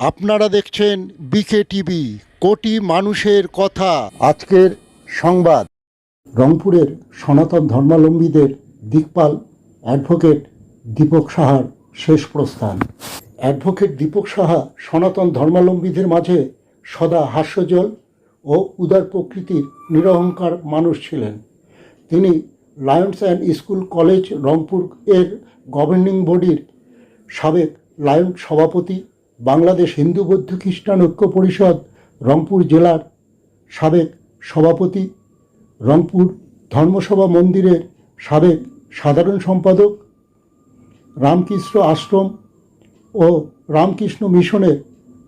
আপনারা দেখছেন বিকে টিভি, কোটি মানুষের কথা। আজকের সংবাদ। রংপুরের সনাতন ধর্মাবলম্বীদের দিকপাল অ্যাডভোকেট দীপক সাহার শেষ প্রস্থান। অ্যাডভোকেট দীপক সাহা সনাতন ধর্মাবলম্বীদের মাঝে সদা হাস্যজল ও উদার প্রকৃতির নিরহংকার মানুষ ছিলেন। তিনি Lions and school college Rangpur এর গভর্নিং বডির সাবেক লায়ন সভাপতি বাংলাদেশ হিন্দু বৌদ্ধ খ্রিস্টান ঐক্য পরিষদ, রংপুর জেলার সাবেক সভাপতি, রংপুর ধর্মসভা মন্দিরের সাবেক সাধারণ সম্পাদক, রামকৃষ্ণ আশ্রম ও রামকৃষ্ণ মিশনের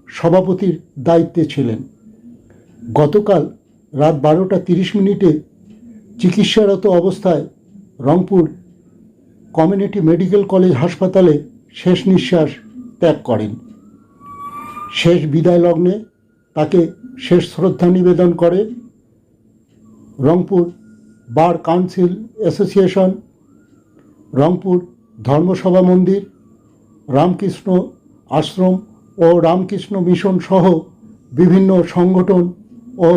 সভাপতির দায়িত্বে ছিলেন। গতকাল রাত বারোটা তিরিশ মিনিটে চিকিৎসারত অবস্থায় রংপুর কমিউনিটি মেডিকেল কলেজ হাসপাতালে শেষ নিঃশ্বাস ত্যাগ করেন। শেষ বিদায় লগ্নে তাকে শেষ শ্রদ্ধা নিবেদন করে Rangpur bar council association, Rangpur Dharmasabha Mandir, Ramakrishna Ashram ও রামকৃষ্ণ মিশন সহ বিভিন্ন সংগঠন ও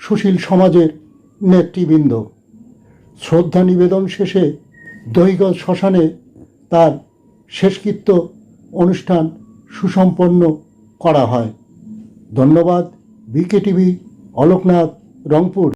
সুশীল সমাজের নেতৃবৃন্দ। শ্রদ্ধা নিবেদন শেষে দহিগঞ্জ শ্মশানে তার শেষকৃত্য অনুষ্ঠান সুসম্পন্ন করা হয়। ধন্যবাদ বিকে টিভি অলোকনাথ রংপুর।